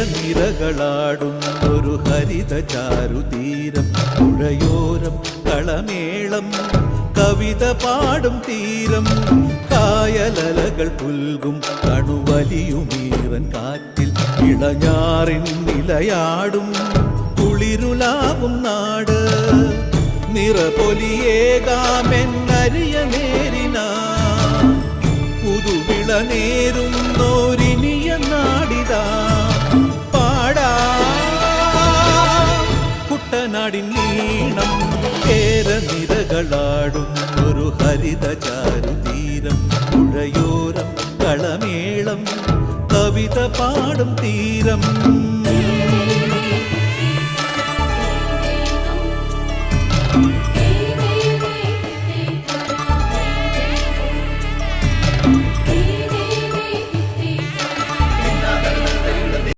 കേരനിരകളാടും ഒരു ഹരിത ചാരുതീരം പുഴയോരം കളമേളം കവിത പാടും തീരം കായലലകൾ പുൽകും കണുവലിയുമീറൻ കാറ്റിൽ ഇളഞ്ഞാറിൻ നിലയാടും കുളിരുലാവും നാട്. നിറപൊലിയേകാമെന്നരിയ നേരിന പുതുവിള നേരുന്നോരിനിയ കണ്ണാടി നീണം ഏറെ നിരകളാടും ഒരു ഹരിതചാരു തീരം പുഴയോരം കളമേളം കവിത പാടും തീരം